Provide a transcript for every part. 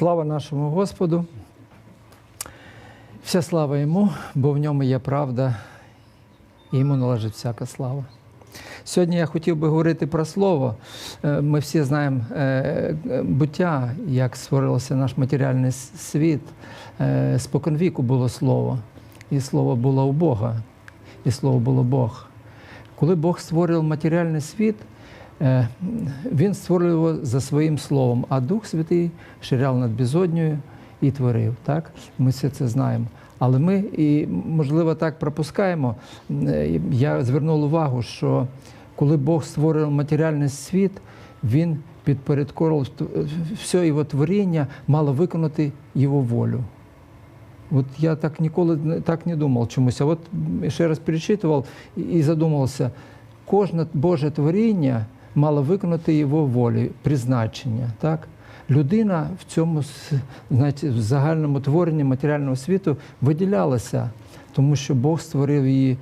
Слава нашому Господу. Вся слава йому, бо в ньому є правда, і йому належить всяка слава. Сьогодні я хотів би говорити про слово. Е, Ми всі знаємо е, е, буття, як створився наш матеріальний світ. Споконвіку було слово, і слово було у Бога, і слово було Бог. Коли Бог створив матеріальний світ, він створив його за своїм словом, а Дух Святий ширяв над безоднею і творив. Так? Ми все це знаємо. Але ми і, можливо, так пропускаємо. Е, Я звернув увагу, що коли Бог створив матеріальний світ, він підпорядковував все його творіння, мало виконати його волю. От я так ніколи так не думав чомусь. А от ще раз перечитував і задумався, кожне Боже творіння мало виконати його волю, призначення. Так? Людина в цьому знаєте, в загальному творенні матеріального світу виділялася, тому що Бог створив її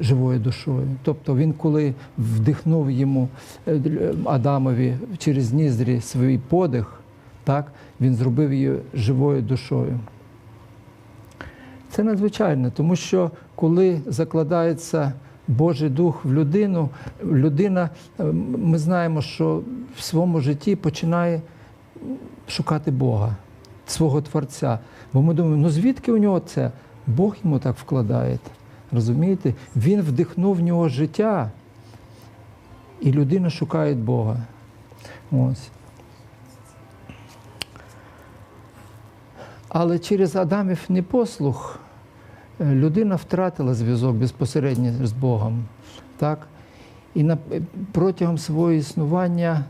живою душою. Тобто він, коли вдихнув йому е, Адамові через ніздрі свій подих, так, він зробив її живою душою. Це надзвичайно, тому що коли закладається Божий Дух в людину, людина, е, ми знаємо, що в своєму житті починає шукати Бога, свого Творця. Бо ми думаємо, ну звідки у нього це? Бог йому так вкладає. Розумієте? Він вдихнув в нього життя, і людина шукає Бога. Ось. Але через Адамів непослух людина втратила зв'язок безпосередньо з Богом. Так? І на, протягом свого існування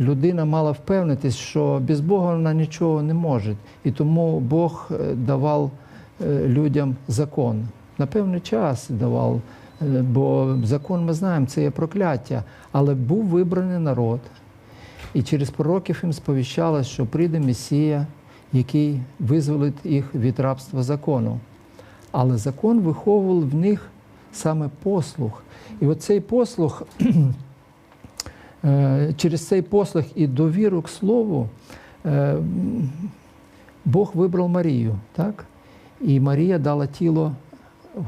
людина мала впевнитись, що без Бога вона нічого не може. І тому Бог е, давав е, людям закон. На певний час давав, е, бо закон ми знаємо, це є прокляття. Але був вибраний народ. І через пророків їм сповіщалось, що прийде Месія, який визволить їх від рабства закону. Але закон виховував в них саме послух. І оцей послух, е, через цей послух і довіру к слову, е, Бог вибрав Марію, так? І Марія дала тіло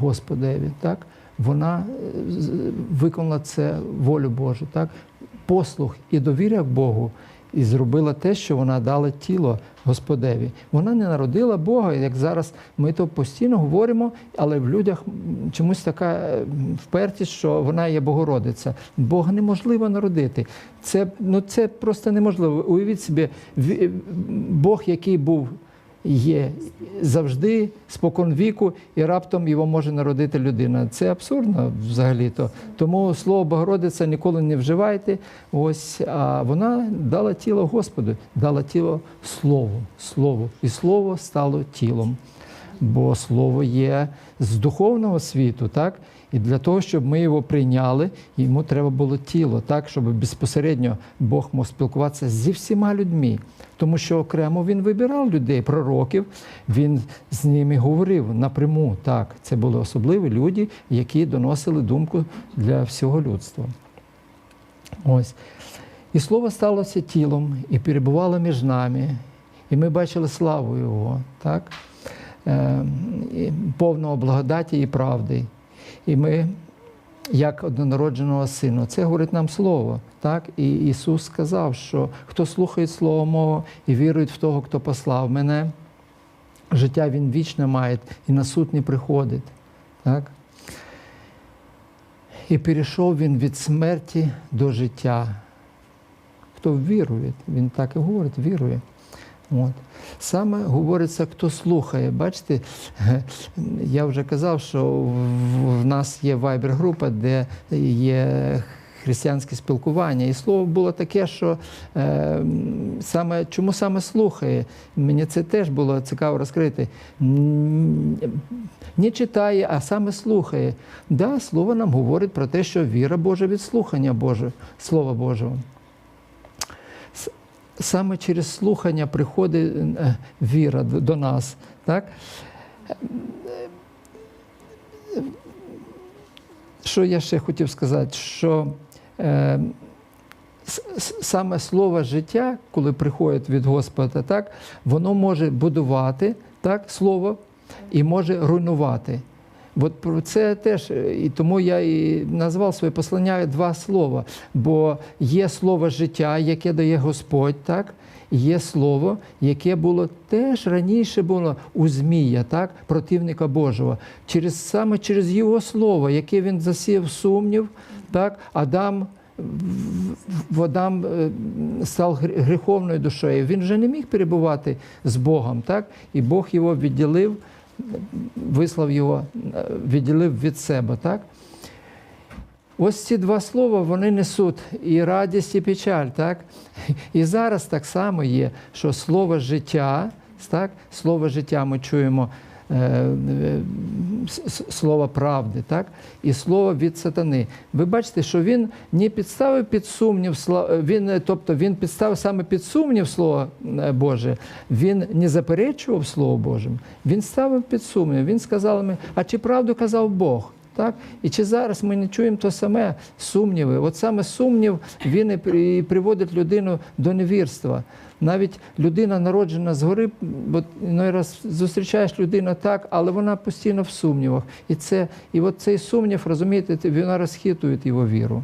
Господеві, так? Вона е, виконала це волю Божу, так? Послух і довіря Богу, і зробила те, що вона дала тіло Господеві. Вона не народила Бога, як зараз ми то постійно говоримо, але в людях чомусь така е, впертість, що вона є Богородиця. Бога неможливо народити. Це, ну, це просто неможливо. Уявіть собі, ві- Бог, який був є завжди, спокон віку, і раптом його може народити людина. Це абсурдно взагалі-то. Тому слово Богородиця ніколи не вживайте. Ось, а вона дала тіло Господу, дала тіло Слову, Слову. І Слово стало тілом. Бо Слово є з духовного світу, так? І для того, щоб ми його прийняли, йому треба було тіло, так, щоб безпосередньо Бог мог спілкуватися зі всіма людьми. Тому що окремо він вибирав людей, пророків, він з ними говорив напряму. Так, це були особливі люди, які доносили думку для всього людства. Ось. І слово сталося тілом і перебувало між нами, і ми бачили славу Його, так? Е, повного благодаті і правди. І ми, як однонародженого сина, це говорить нам слово. Так? І Ісус сказав, що хто слухає Слово мого і вірує в того, хто послав мене, життя він вічне має і на суд не приходить. Так? І перейшов він від смерті до життя. Хто вірує, він так і говорить, вірує. От. Саме говориться, хто слухає. Бачите, я вже казав, що в- нас є вайбер-група, де є християнське спілкування. І слово було таке, що е, саме, чому саме слухає? Мені це теж було цікаво розкрити. Не читає, а саме слухає. Да, слово нам говорить про те, що віра Божа від слухання Боже, Слова Божого. Саме через слухання приходить е, віра до нас. Так? Що я ще хотів сказати, що е, саме слово життя, коли приходить від Господа, так, воно може будувати так, слово і може руйнувати. От про це теж, е, і тому я і назвав своє послання два слова. Бо є слово життя, яке дає Господь, так? Є слово, яке було теж раніше було у Змія, так? противника Божого. Через, саме через його слово, яке він засів сумнів, так? Адам в- в Адам е, став гріховною душею. Він вже не міг перебувати з Богом, так? і Бог його відділив, вислав його, е, відділив від себе. Так? Ось ці два слова вони несуть і радість, і печаль. Так? І зараз так само є, що слово життя, так? слово життя ми чуємо. е, е, Слово правди, так? і слово від сатани. Ви бачите, що він не підставив під сумнів, сла- він, е, тобто він підставив саме під сумнів Слово е, Боже, він не заперечував Слово Божим, він ставив під сумнів. Він сказав а чи правду казав Бог? Так? І чи зараз ми не чуємо то саме сумніви? От саме сумнів він і приводить людину до невірства. Навіть людина народжена згори, бо іной раз зустрічаєш людину так, але вона постійно в сумнівах. І, це, і от цей сумнів, розумієте, вона розхитує його віру.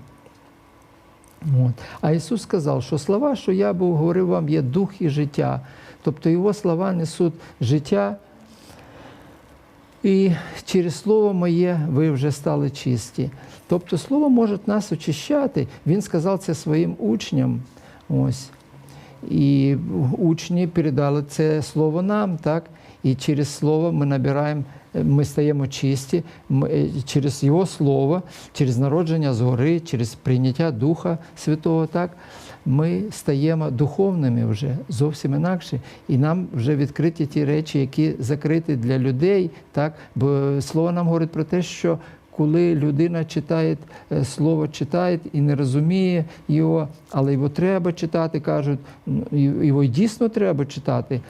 От. А Ісус сказав, що слова, що я був говорив вам, є дух і життя. Тобто Його слова несуть життя. І через слово моє ви вже стали чисті. Тобто слово може нас очищати. Він сказав це своїм учням. Ось. І учні передали це слово нам, так? І через слово ми набираємо, ми стаємо чисті, ми, е, через Його слово, через народження згори, через прийняття Духа Святого, так? Ми стаємо духовними вже зовсім інакше, і нам вже відкриті ті речі, які закриті для людей, так? Бо слово нам говорить про те, що коли людина читає е, слово, читає і не розуміє його, але його треба читати, кажуть, його дійсно треба читати.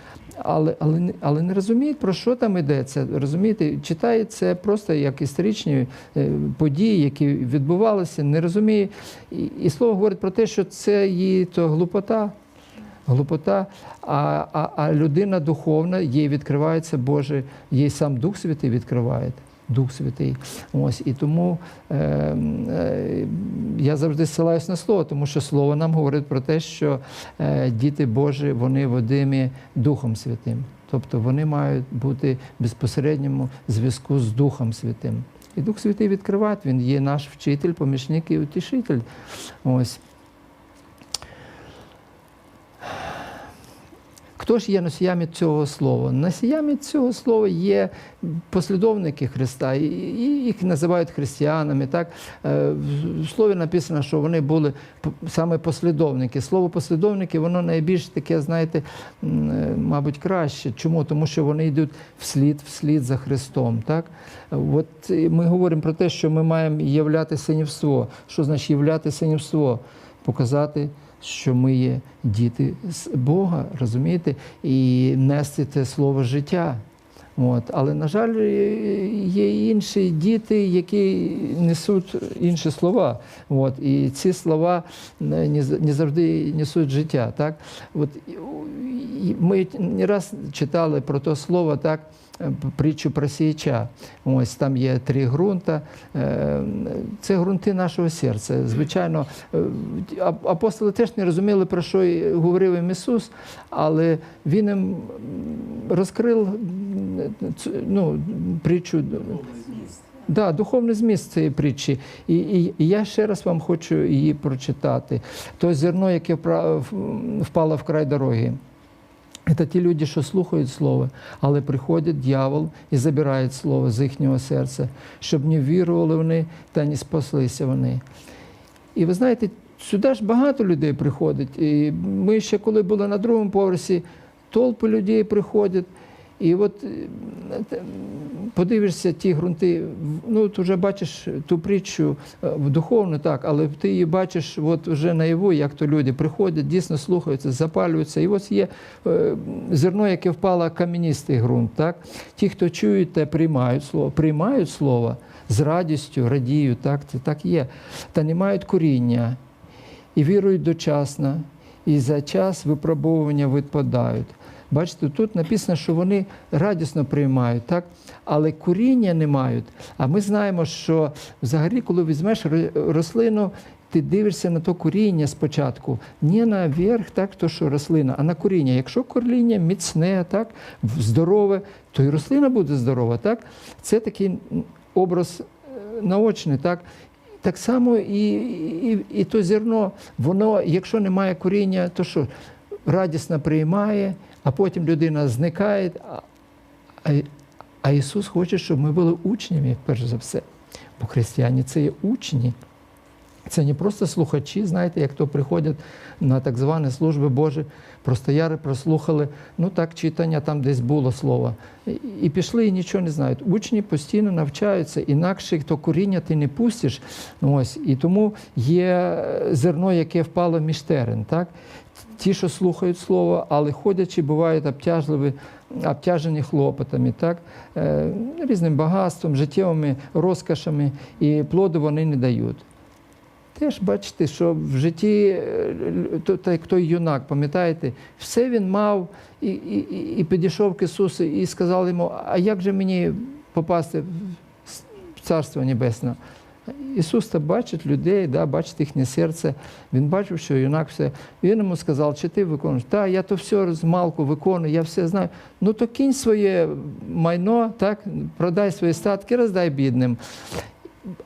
Але, але, але не розуміють, про що там йдеться. Розумієте, читає це просто як історичні е, події, які відбувалися, не розуміє. І, і слово говорить про те, що це її то глупота. Глупота, а, а, а людина духовна, їй відкривається Боже, їй сам Дух Святий відкриває. Дух Святий. Ось і тому е, е, я завжди ссилаюсь на слово, тому що слово нам говорить про те, що е, діти Божі вони водимі Духом Святим. Тобто вони мають бути в безпосередньому зв'язку з Духом Святим. І Дух Святий відкриває, він є наш вчитель, помічник і утішитель. Ось. Хто ж є носіями цього слова? Носіями цього слова є послідовники Христа, і їх називають християнами. Так? Е, В слові написано, що вони були саме послідовники. Слово послідовники, воно найбільш таке, знаєте, е, мабуть, краще. Чому? Тому що вони йдуть вслід, вслід за Христом. Так? От ми говоримо про те, що ми маємо являти синівство. Що значить являти синівство? Показати що ми є діти Бога, розумієте, і нести це слово життя. От. Але, на жаль, є інші діти, які несуть інші слова. От. І ці слова не завжди несуть життя. Так? От. Ми не раз читали про то слово, так, притчу про сіяча. Ось там є три ґрунта. Е, Це ґрунти нашого серця. Звичайно, е, апостоли теж не розуміли, про що говорив їм Ісус, але Він їм розкрив ну, притчу. Да, духовний зміст цієї притчі. І, і, і я ще раз вам хочу її прочитати. То зерно, яке впало в край дороги. Це ті люди, що слухають слово, але приходить дьявол і забирає слово з їхнього серця, щоб не вірували вони та не спаслися вони. І ви знаєте, сюди ж багато людей приходить. І ми ще коли були на другому поверсі, толпи людей приходять. І от е, подивишся ті ґрунти, ну ти вже бачиш ту притчу е, в духовну, так, але ти її бачиш от вже наяву, як то люди приходять, дійсно слухаються, запалюються. І ось є е, зерно, яке впало в кам'янистий ґрунт. Так? Ті, хто чують та приймають слово, приймають слово з радістю, радіють, так, це так є, та не мають коріння. і вірують дочасно, і за час випробовування відпадають. Бачите, тут написано, що вони радісно приймають, так? але коріння не мають. А ми знаємо, що взагалі, коли візьмеш рослину, ти дивишся на то коріння спочатку, не на верх, так, то що рослина, а на коріння. Якщо коріння міцне, так, здорове, то і рослина буде здорова. Так? Це такий образ е, наочний. Так? Так само і, і, і то зерно, воно, якщо немає коріння, то що? Радісно приймає, а потім людина зникає. А, а, Ісус хоче, щоб ми були учнями, перш за все. Бо християни це є учні. Це не просто слухачі, знаєте, як то приходять на так звані служби Божі, простояри прослухали, ну так читання там десь було слово. І- пішли і нічого не знають. Учні постійно навчаються, інакше то коріння ти не пустиш. Ну, Ось. І тому є зерно, яке впало між терен. Так? Ті, що слухають слово, але ходячи, бувають обтяжливі, обтяжені хлопотами, так? Е, різним багатством, життєвими розкошами, і плоду вони не дають. Теж бачите, що в житті е, то- той юнак, пам'ятаєте, все він мав і, і, і- підійшов к Ісусу і сказав йому, а як же мені попасти в Царство Небесне? Ісус то бачить людей, да, бачить їхнє серце. Він бачив, що юнак все. Він йому сказав, чи ти виконуєш? Так, я то все з малку виконую, я все знаю. Ну то кінь своє майно, так, продай свої статки, роздай бідним.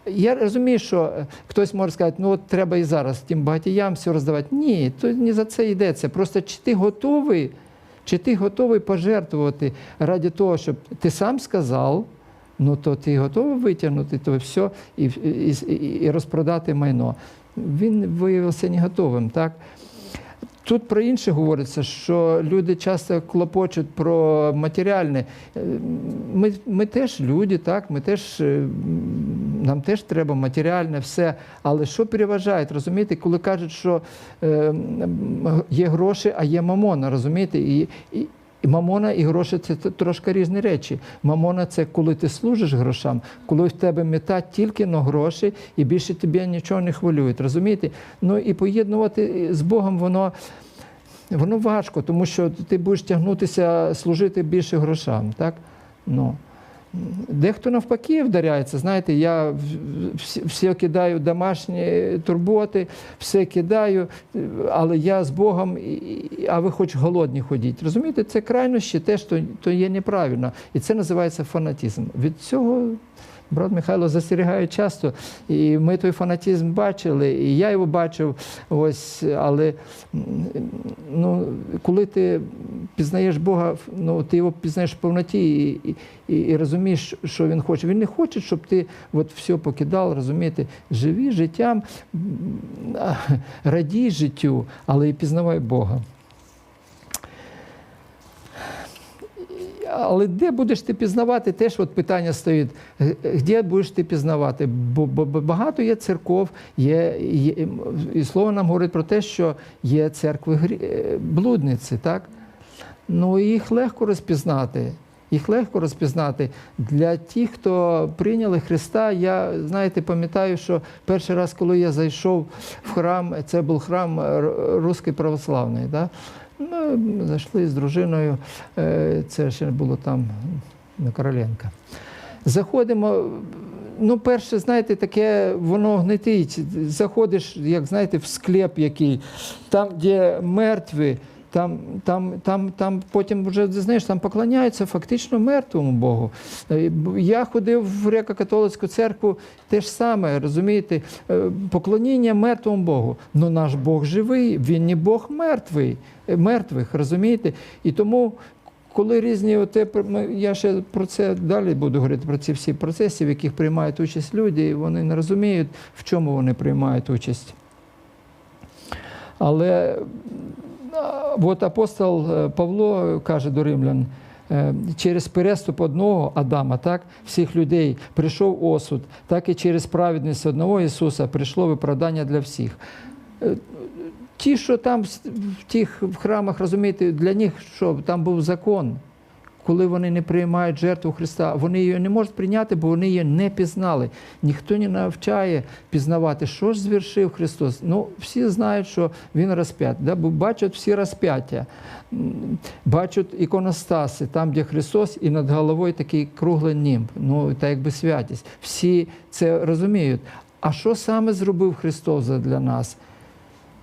Я розумію, що е, хтось може сказати, ну от треба і зараз тим багатіям все роздавати. Ні, то не за це йдеться. Просто чи ти готовий, чи ти готовий пожертвувати раді того, щоб ти сам сказав, ну то ти готовий витягнути то все і, і, і розпродати майно. Він виявився не готовим. Так? Тут про інше говориться, що люди часто клопочуть про матеріальне. Е, Ми, ми теж люди, так, ми теж, е, нам теж треба матеріальне все. Але що переважає, розумієте, коли кажуть, що е, є гроші, а є мамона, розумієте? І, і, і мамона і гроші це трошки різні речі. Мамона це коли ти служиш грошам, коли в тебе мета тільки на гроші, і більше тебе нічого не хвилює. Розумієте? Ну і поєднувати з Богом воно. Воно важко, тому що ти будеш тягнутися служити більше грошам. Так? Ну. Дехто навпаки вдаряється. Знаєте, я все кидаю домашні турботи, все кидаю, але я з Богом, а ви хоч голодні ходіть. Розумієте, це крайнощі теж то, то є неправильно. І це називається фанатизм. Від цього брат Михайло застерігає часто. І ми той фанатизм бачили, і я його бачив. Ось, але ну, коли ти пізнаєш Бога, ну, ти його пізнаєш в повноті і, і, і розумієш, що він хоче. Він не хоче, щоб ти от все покидав, розумієте, живі життям, радій життю, але і пізнавай Бога. Але де будеш ти пізнавати, теж от питання стоїть. Де будеш ти пізнавати? Бо, бо, бо багато є церков, є, є, і слово нам говорить про те, що є церкви е, блудниці, так? Ну їх легко розпізнати. Їх легко розпізнати. Для тих, хто прийняли Христа, я знаєте, пам'ятаю, що перший раз, коли я зайшов в храм, це був храм Р- Руський православний. Да? Ми зайшли з дружиною, е, це ще було там на Короленка. Заходимо. Ну, перше, знаєте, таке воно гнетить. Заходиш, як знаєте, в склеп який, там, де мертві, там, там, там, там потім вже знаєш, там поклоняються фактично мертвому Богу. Е, Я ходив в греко-католицьку церкву, те ж саме, розумієте, е, поклоніння мертвому Богу. Ну наш Бог живий, він не Бог мертвий, е, мертвих, розумієте? І тому. Коли різні, оте, я ще про це далі буду говорити, про ці всі процеси, в яких приймають участь люди, і вони не розуміють, в чому вони приймають участь. Але от апостол е, Павло каже до римлян, е, через переступ одного Адама, так, всіх людей прийшов осуд, так і через праведність одного Ісуса прийшло виправдання для всіх. Е, Ті, що там в тих храмах, розумієте, для них що там був закон. Коли вони не приймають жертву Христа, вони її не можуть прийняти, бо вони її не пізнали. Ніхто не навчає пізнавати, що ж звершив Христос. Ну, всі знають, що Він розп'ят, да? бачать всі розп'яття, бачать іконостаси, там, де Христос, і над головою такий круглий німб, ну, та якби святість. Всі це розуміють. А що саме зробив Христос для нас?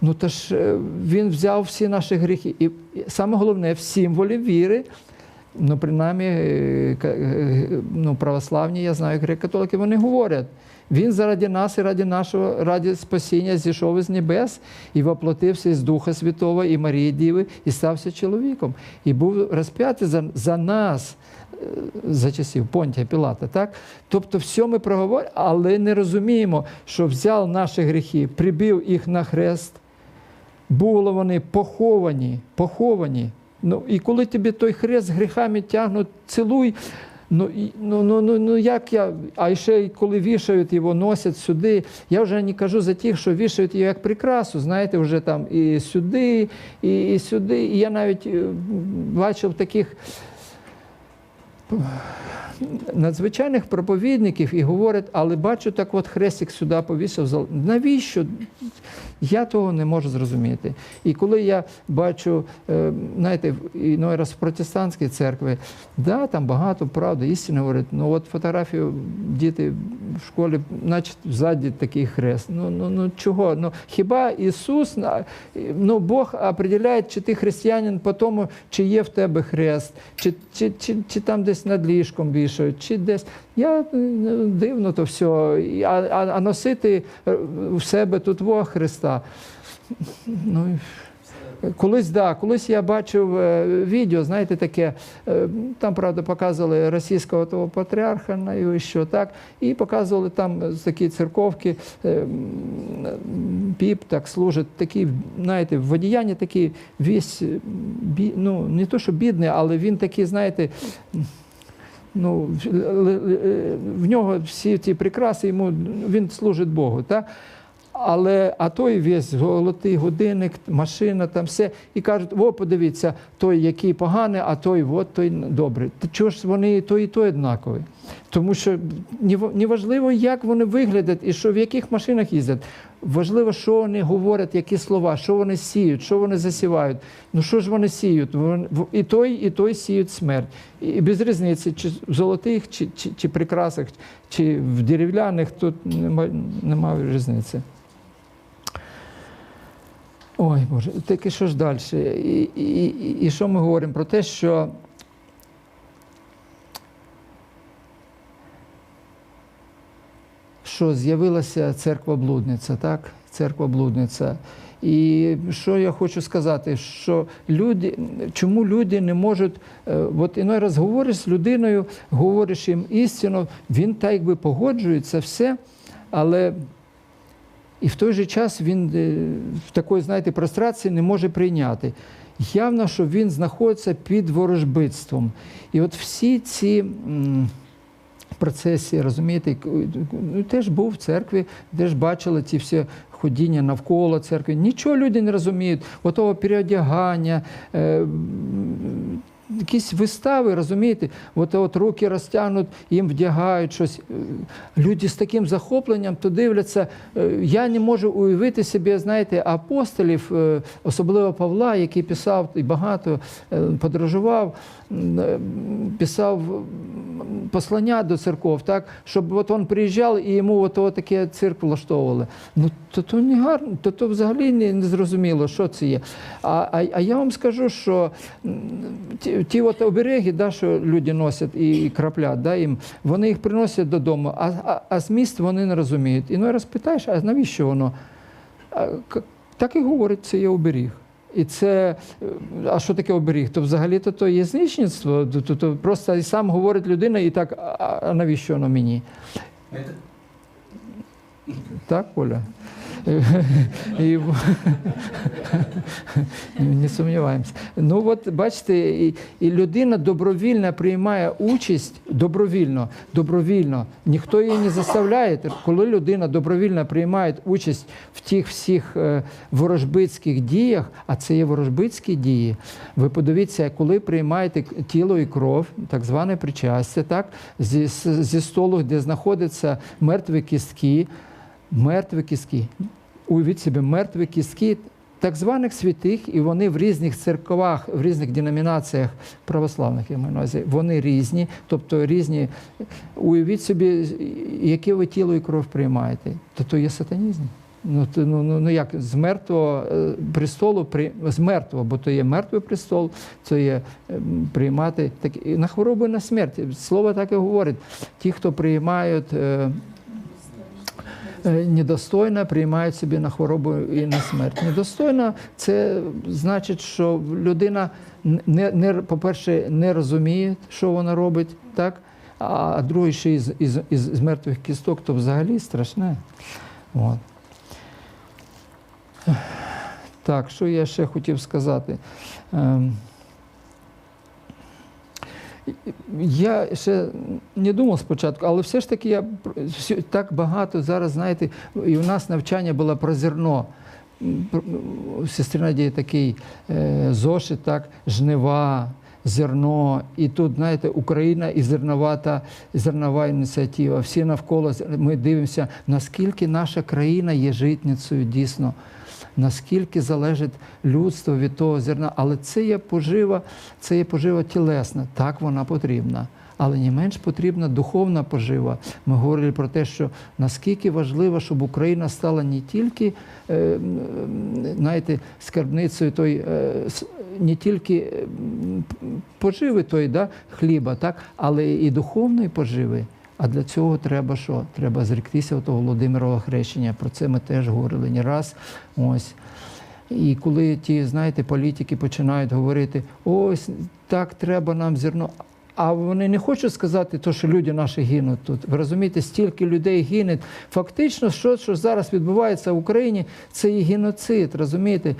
Ну, то ж е, Він взяв всі наші гріхи. І саме головне, в символі віри, ну, принаймні, е, е, ну, православні, я знаю, греко-католики, вони говорять. Він заради нас і ради нашого, ради спасіння зійшов із небес і воплотився із Духа Святого і Марії Діви, і стався чоловіком. І був розп'ятий за, за нас е, за часів Понтія Пілата. Так? Тобто, все ми проговоримо, але не розуміємо, що взяв наші гріхи, прибив їх на хрест, були вони поховані, поховані. Ну, і коли тобі той хрест гріхами тягнуть, цілуй. Ну, ну, ну, ну, ну як я, а ще коли вішають його, носять сюди. Я вже не кажу за тих, що вішають його як прикрасу, знаєте, вже там і сюди, і, і сюди. І я навіть е, бачив таких надзвичайних проповідників і говорять, але бачу, так от хрестик сюди повісив. Навіщо? Я того не можу зрозуміти. І коли я бачу, е, знаєте, іной раз в протестантській церкві, да, там багато правди, істини говорять, ну от фотографію діти в школі, значить, ззаді такий хрест. Ну, ну, ну чого? Ну, хіба Ісус, ну, Бог определяє, чи ти християнин по тому, чи є в тебе хрест, чи, чи, чи, чи там десь над ліжком вішають, чи десь. Я е, дивно то все. А, а, а носити е, в себе тут во Христа. Ну, Колись, да, колись я бачив е, відео, знаєте, таке, там, правда, показували російського того патріарха, на його що так, і показували там такі церковки, піп так служить, такі, знаєте, в одіянні такий весь, ну, не то, що бідний, але він такий, знаєте, ну, е, в нього всі ці прикраси, йому, він служить Богу. Так? Але а той весь золотий годинник, машина, там все. І кажуть, о, подивіться, той, який поганий, а той, от той добрий. Чого ж вони і той, і той однакові? Тому що нев- неважливо, як вони виглядять і що в яких машинах їздять. Важливо, що вони говорять, які слова, що вони сіють, що вони засівають. Ну що ж вони сіють? І той, і той сіють смерть. І без різниці, чи в золотих, чи, чи, чи прикрасах, чи в дерев'яних, тут немає, немає різниці. Ой, Боже, таке що ж далі? І, і, і, і що ми говоримо про те, що що з'явилася церква блудниця, так? Церква блудниця. І що я хочу сказати, що люди, чому люди не можуть, е, от іной раз говориш з людиною, говориш їм істину, він так якби погоджується, все, але і в той же час він е, в такої, знаєте, прострації не може прийняти. Явно, що він знаходиться під ворожбитством. І от всі ці процесі, розумієте, ну, теж був в церкві, теж бачили ці всі ходіння навколо церкви. Нічого люди не розуміють, отого переодягання. Якісь вистави, розумієте, от, от руки розтягнуть, їм вдягають щось. Е, Люди з таким захопленням то дивляться. Е, Я не можу уявити собі, знаєте, апостолів, е, особливо Павла, який писав і багато подорожував, писав послання до церков, так, щоб от він приїжджав і йому от, таке цирк влаштовували. Ну, то, то не гарно, то, то взагалі не, не зрозуміло, що це є. А, а, а я вам скажу, що ті, от обереги, да, що люди носять і, і краплять, да, їм, вони їх приносять додому, а, а, а зміст вони не розуміють. І ну раз питаєш, а навіщо воно? А, так і говорить, це є оберіг. І це, е, а що таке оберіг? То взагалі-то то є знищництво, то, то, то просто і сам говорить людина, і так, а, а навіщо воно мені? Так, Оля? І, не сумніваємося. Ну от бачите, і, і людина добровільно приймає участь добровільно, добровільно. Ніхто її не заставляє. Коли людина добровільно приймає участь в тих всіх е, ворожбицьких діях, а це є ворожбицькі дії. Ви подивіться, коли приймаєте тіло і кров, так зване причастя, так, зі, зі столу, де знаходяться мертві кістки, мертві кістки. Уявіть собі, мертві кістки так званих святих, і вони в різних церквах, в різних деномінаціях православних я маю на увазі, вони різні, тобто різні. Уявіть собі, яке ви тіло і кров приймаєте, то то є сатанізм. Ну, то, ну, ну, ну як з мертвого е, престолу при з мертвого, бо то є мертвий престол, це є е, приймати так на хворобу і на смерть. Слово так і говорить. Ті, хто приймають. Е, е, приймають собі на хворобу і на смерть. Недостойно це значить, що людина не, не по-перше, не розуміє, що вона робить, так? а друге ще із, із, із, із мертвих кісток, то взагалі страшне. От. Так, що я ще хотів сказати? Я ще не думав спочатку, але все ж таки я так багато зараз, знаєте, і у нас навчання було про зерно. М, пр- У сестри Надії такий е, зошит, так, жнива, зерно. І тут, знаєте, Україна і зерновата зернова ініціатива. Всі навколо ми дивимося, наскільки наша країна є житницею дійсно наскільки залежить людство від того зерна. Але це є пожива, це є пожива тілесна. Так вона потрібна. Але не менш потрібна духовна пожива. Ми говорили про те, що наскільки важливо, щоб Україна стала не тільки е, знаєте, скарбницею той, е, не тільки поживи той, да, хліба, так, але і духовної поживи. А для цього треба що? Треба зректися того Володимирового хрещення. Про це ми теж говорили не раз. Ось. І коли ті, знаєте, політики починають говорити, ось так треба нам зерно. А вони не хочуть сказати, то, що люди наші гинуть тут. Ви розумієте, стільки людей гине. Фактично, що, що зараз відбувається в Україні, це і геноцид, розумієте?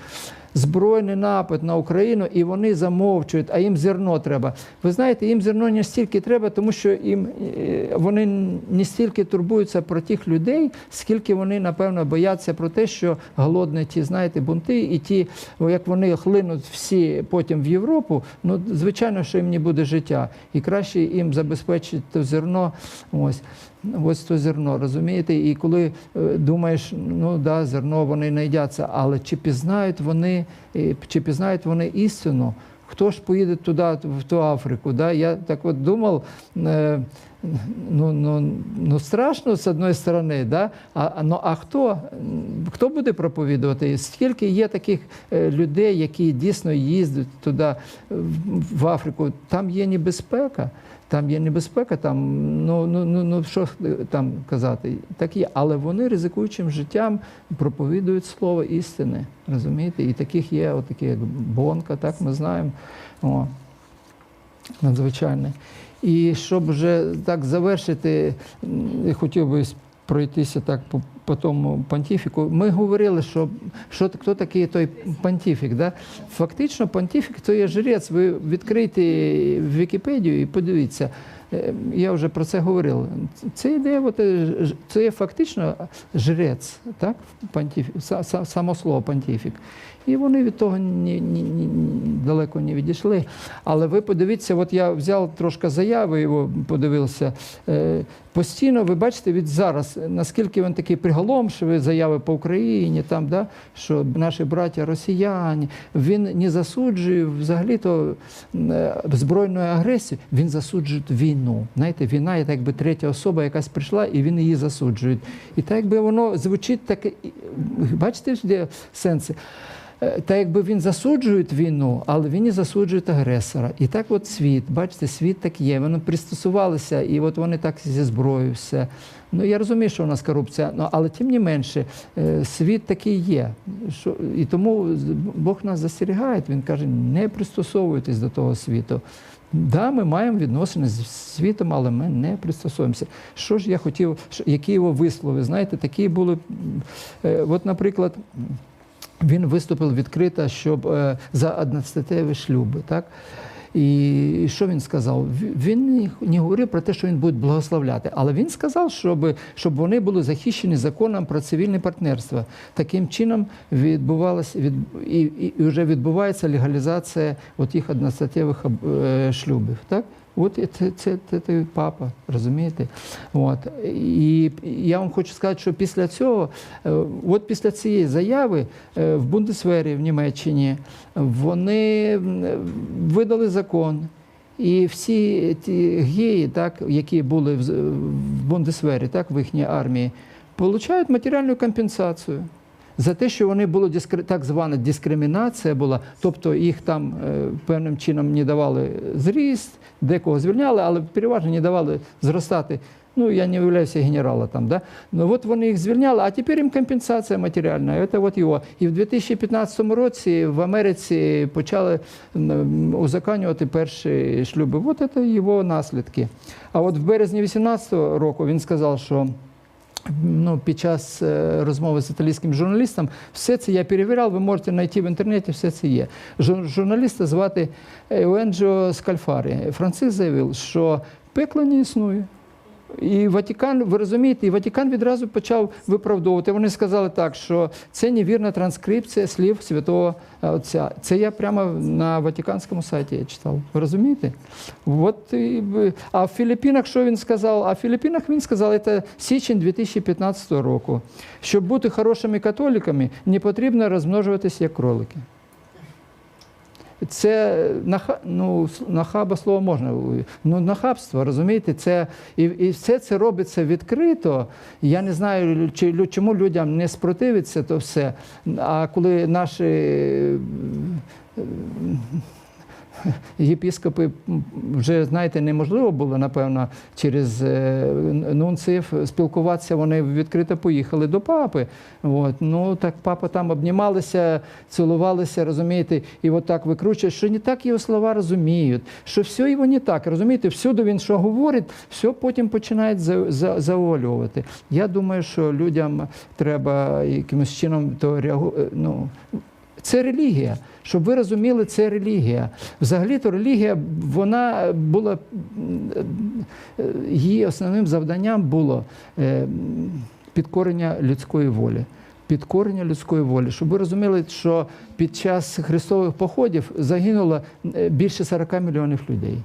Збройний напад на Україну, і вони замовчують, а їм зерно треба. Ви знаєте, їм зерно не стільки треба, тому що їм е, вони не стільки турбуються про тих людей, скільки вони, напевно, бояться про те, що голодні ті, знаєте, бунти, і ті, як вони хлинуть всі потім в Європу, ну звичайно, що їм не буде життя. І краще їм забезпечити зерно. Ось. Ось то зерно, розумієте? І коли е, думаєш, ну да, зерно вони не їдяться, але чи пізнають вони, е, чи пізнають вони істину? Хто ж поїде туди, в ту Африку? Да? Я так от думав, е, ну, ну, ну страшно з одної сторони, да? а, ну, а хто, хто буде проповідувати? Скільки є таких людей, які дійсно їздять туди, в Африку, там є небезпека. Там є небезпека, там ну ну ну ну що там казати, так є, але вони ризикуючим життям проповідують слово істини, розумієте? І таких є, отакі як Бонка, так ми знаємо. О, надзвичайне. І щоб вже так завершити, я хотів би пройтися так по, по тому понтіфіку. Ми говорили, що, що хто такий той понтіфік. Да? Фактично, понтіфік це є жрець. Ви відкрийте Вікіпедію і подивіться. Е, Я вже про це говорив. Це ідея, е, це є фактично жрець, так? Са- само слово понтифік. І вони від того ні, ні, ні, далеко не відійшли. Але ви подивіться, от я взяв трошки заяви, його подивився. Е, Постійно ви бачите від зараз, наскільки він такий приголомшивий, заяви по Україні, там, да, що наші браття росіяни, він не засуджує взагалі-то е, збройної агресії, він засуджує війну. Знаєте, війна є так, якби третя особа, якась прийшла, і він її засуджує. І так якби воно звучить таке, бачите, де сенси? Е, та якби він засуджує війну, але він і засуджує агресора. І так от світ, бачите, світ так є. Вони пристосувалися, і от вони так зі зброєю все. Ну я розумію, що у нас корупція, ну, але тим не менше, е, світ такий є. Що, і тому Бог нас застерігає. Він каже, не пристосовуйтесь до того світу. Да, ми маємо відносини з світом, але ми не пристосуємося. Що ж я хотів, які його вислови? Знаєте, такі були. е, От, наприклад, він виступив відкрито, щоб е, за одностатеві шлюби. Так? І що він сказав? Він не- говорив про те, що він буде благословляти, але він сказав, щоб, щоб вони були захищені законом про цивільне партнерство. Таким чином відбувалося від, і, і, вже відбувається легалізація от їх одностатевих е, шлюбів. Так? От це, це, це, це папа, розумієте? От. І я вам хочу сказати, що після цього, е, от після цієї заяви е, в Бундесвері в Німеччині вони видали закон. І всі ті геї, так, які були в Бундесвері, так, в їхній армії, отримують матеріальну компенсацію за те, що вони були так звана дискримінація була, тобто їх там е, певним чином не давали зріст, декого звільняли, але переважно не давали зростати. Ну, я не являюся генерала там, да? Ну от вони їх звільняли, а тепер їм компенсація матеріальна. Це от його. І в 2015 році в Америці почали узаконювати перші шлюби. От це його наслідки. А от в березні 2018 року він сказав, що ну, під час е, розмови з італійським журналістом, все це я перевіряв, ви можете знайти в інтернеті, все це є. Жур- Журналіста звати Еуенджо Скальфарі. Франциск заявив, що пекло не існує. І Ватикан, ви розумієте, і Ватикан відразу почав виправдовувати. Вони сказали так, що це невірна транскрипція слів святого Отця. Це я прямо на Ватиканському сайті я читав. Ви розумієте? От, а в Філіппінах що він сказав? А в Філіппінах він сказав, це січень 2015 року. Щоб бути хорошими католиками, не потрібно розмножуватися як кролики. Це наха, ну, нахаба слово можна. Ну, нахабство, розумієте? Це, і, і все це робиться відкрито. Я не знаю, чи, чому людям не спротивиться то все. А коли наші єпіскопи вже, знаєте, неможливо було, напевно, через е, нунців спілкуватися, вони відкрито поїхали до папи. От. Ну, так папа там обнімалися, цілувалися, розумієте, і от так викручують, що не так його слова розуміють, що все його не так, розумієте, всюди він що говорить, все потім починають за, за, заолювати. Я думаю, що людям треба якимось чином то реагувати. Ну, це релігія. Щоб ви розуміли, це релігія. Взагалі-то релігія, вона була її основним завданням було е, підкорення людської волі. Підкорення людської волі. Щоб ви розуміли, що під час хрестових походів загинуло е, більше 40 мільйонів людей.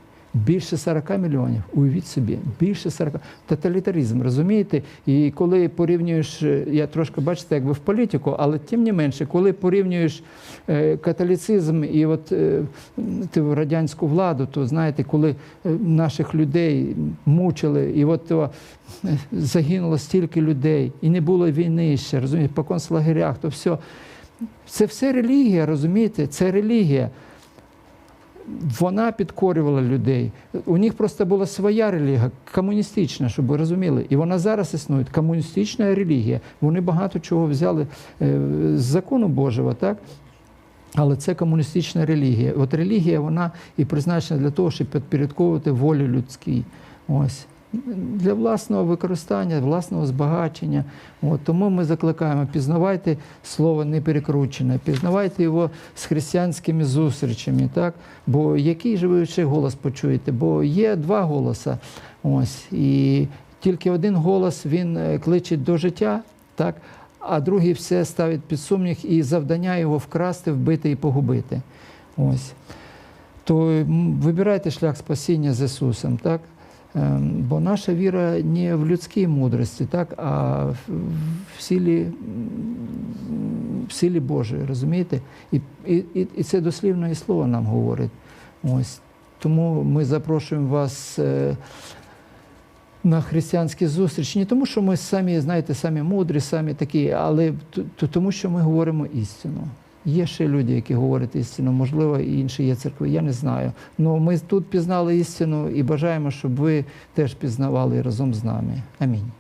Більше 40 мільйонів. Уявіть собі, більше 40. Тоталітаризм, розумієте? І коли порівнюєш, е, я трошки бачите, якби в політику, але тим не менше, коли порівнюєш е, католіцизм і от е, радянську владу, то знаєте, коли наших людей мучили, і от то, загинуло стільки людей, і не було війни ще, розумієте, по концлагерях, то все. Це все релігія, розумієте? Це релігія. Вона підкорювала людей. У них просто була своя релігія, комуністична, щоб ви розуміли. І вона зараз існує. Комуністична релігія. Вони багато чого взяли е, з закону Божого, так? Але це комуністична релігія. От релігія, вона і призначена для того, щоб підпорядковувати волю людській. Ось. Для власного використання, власного збагачення. От, тому ми закликаємо, пізнавайте слово не перекручене, пізнавайте його з християнськими зустрічами. Так? Бо який же ви голос почуєте? Бо є два голоса. Ось, і тільки один голос він е, кличе до життя, так? а другий все ставить під сумнів і завдання його вкрасти, вбити і погубити. Ось. То вибирайте шлях спасіння з Ісусом, так? Ем, Бо наша віра не в людській мудрості, так, а в, силі, в силі Божої, розумієте? І, і, і- це дослівно і слово нам говорить. Ось. Тому ми запрошуємо вас е, на християнські зустрічі. Не тому, що ми самі, знаєте, самі мудрі, самі такі, але тому, що ми говоримо істину. Є ще люди, які говорять істину, можливо, і інші є церкви, я не знаю. Але ми тут пізнали істину і бажаємо, щоб ви теж пізнавали разом з нами. Амінь.